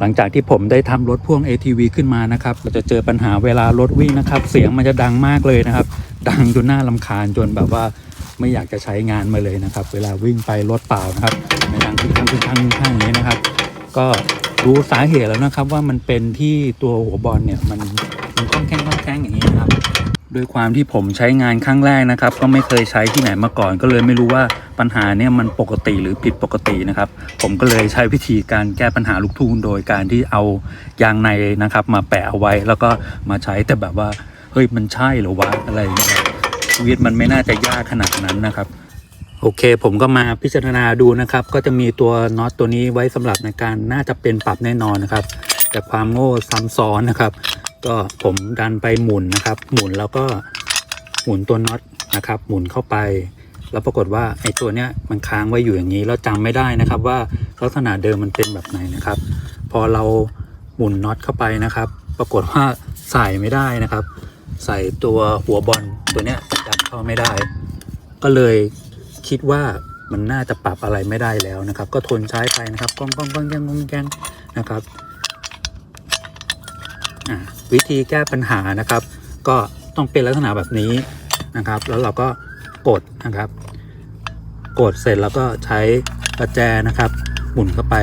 หลังจากที่ผมได้ทำรถพ่วง ATV ขึ้นมานะครับก็จะเจอปัญหาเวลารถวิ่งนะครับ เสียงมันจะดังมากเลยนะครับ ดังจนน่าลำคาญจนแบบว่าไม่อยากจะใช้งานมาเลยนะครับ เวลาวิ่งไปรถเปล่านะครับมันดังขึ้นข้างขึ้นข้างข้างอย่างนี้นะครับ ก็รู้สาเหตุแล้วนะครับว่ามันเป็นที่ตัวหัวบอลเนี่ยมันมันค่อนแข้งค่อนแข้งอย่างนี้นะครับ ด้วยความที่ผมใช้งานครั้งแรกนะครับ ก็ไม่เคยใช้ที่ไหนมาก่อน ก็เลยไม่รู้ว่าปัญหาเนี่ยมันปกติหรือผิดปกตินะครับ ผมก็เลยใช้วิธีการแก้ปัญหาลูกทุ่งโดยการที่เอายางในนะครับ มาแปะเอาไว้แล้วก็มาใช้แต่แบบว่าเฮ้ยมันใช่หรือวะอะไรอย่างเงี้ยชีวิตมันไม่น่าจะยากขนาดนั้นนะครับโอเค ผมก็มาพิจารณาดูนะครับ ก็จะมีตัวน็อตตัวนี้ไว้สำหรับในการน่าจะเป็นปรับแน่นอนนะครับ แต่ความโง่ซ้ำซ้อนนะครับ ก็ผมดันไปหมุนนะครับ หมุนแล้วก็หมุนตัวน็อตนะครับ หมุนเข้าไป แล้วปรากฏว่าไอ้ตัวเนี้ยมันค้างไว้อยู่อย่างนี้ แล้วจำไม่ได้นะครับว่าลักษณะเดิมมันเป็นแบบไหนนะครับ พอเราหมุนน็อตเข้าไปนะครับ ปรากฏว่าใส่ไม่ได้นะครับ ใส่ตัวหัวบอลตัวเนี้ยยัดเข้าไม่ได้ ก็เลยคิดว่ามันน่าจะปรับอะไรไม่ได้แล้วนะครับ ก็ทนใช้ไปนะครับก้องก้องก้องแกงก้องแกงนะครับอ่า วิธีแก้ปัญหานะครับ ก็ต้องเป็นลักษณะแบบนี้นะครับ แล้วเราก็กดนะครับ กดเสร็จแล้วก็ใช้ประแจนะครับ หมุนเข้าไป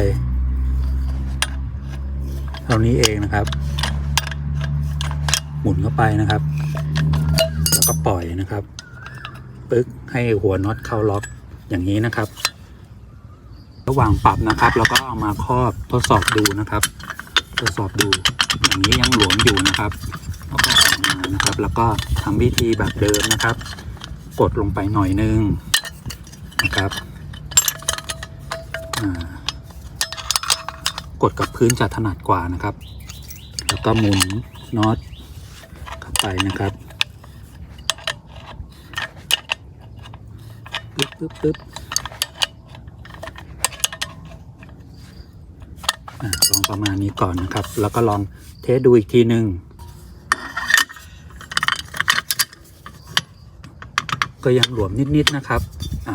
เท่านี้เองนะครับ หมุนเข้าไปนะครับ แล้วก็ปล่อยนะครับปึ๊กให้หัวน็อตเข้าล็อกอย่างนี้นะครับ ระหว่างปรับนะครับ แล้วก็เอามาครอบทดสอบดูนะครับ ทดสอบดูอย่างนี้ยังหลวมอยู่นะครับแล้วก็ออกมานะครับ แล้วก็ทำวิธีแบบเดิมนะครับ กดลงไปหน่อยนึงนะครับกดกับพื้นจะถนัดกว่านะครับ แล้วก็หมุนน็อตเข้าไปนะครับปึ๊บปึ๊บปึ๊บอะ ลองประมาณนี้ก่อนนะครับ แล้วก็ลองเทสดูอีกทีหนึ่งก็ยังหลวมนิดๆนะครับ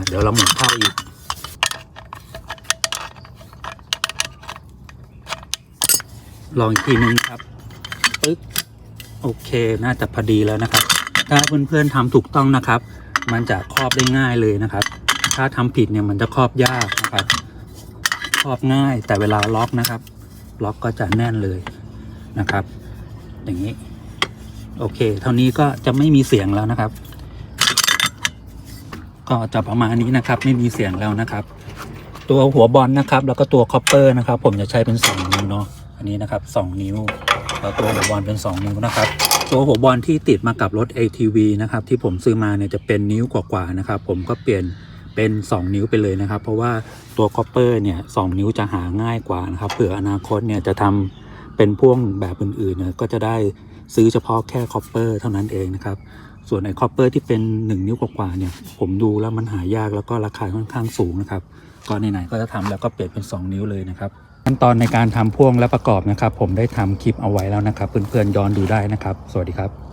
เดี๋ยวเราหมุนเข้าอีก ลองอีกทีหนึงครับ ปึ๊ก โอเค น่าจะพอดีแล้วนะครับ ถ้าเพื่อนๆทำถูกต้องนะครับ มันจะครอบได้ง่ายเลยนะครับ ถ้าทำผิดเนี่ยมันจะครอบยากนะครับ ครอบง่าย แต่เวลาล็อกนะครับ ล็อกก็จะแน่นเลยนะครับ อย่างนี้ โอเค เท่านี้ก็จะไม่มีเสียงแล้วนะครับ ก็จะประมาณนี้นะครับ ไม่มีเสียงแล้วนะครับ ตัวหัวบอลนะครับ แล้วก็ตัวคอปเปอร์นะครับ ผมจะใช้เป็นสองนิ้วเนาะอันนี้นะครับสองนิ้วแล้วตัวหัวบอลเป็น 2 นิ้วนะครับ ตัวหัวบอลที่ติดมากับรถ ATV นะครับ ที่ผมซื้อมาเนี่ยจะเป็นนิ้วกว่าๆนะครับ ผมก็เปลี่ยน เป็น 2 นิ้วไปเลยนะครับ เพราะว่าตัวคอปเปอร์เนี่ยสนิ้วจะหาง่ายกว่านะครับเผื่ออนาคตเนี่ยจะทำเป็นพ่วงแบบอื่นๆเนี่ยก็จะได้ซื้อเฉพาะแค่คอปเปอร์เท่านั้นเองนะครับส่วนไอ้คอปเปอร์ที่เป็น 1 นิ้วกว่าๆเนี่ยผมดูแล้วมันหายากแล้วก็ราคาค่อนข้างสูงนะครับก็ไหนๆก็จะทำแล้วก็เปลี่ยนเป็น 2 นิ้วเลยนะครับขั้นตอนในการทำพ่วงและประกอบนะครับ ผมได้ทำคลิปเอาไว้แล้วนะครับเพื่อนๆย้อนดูได้นะครับ สวัสดีครับ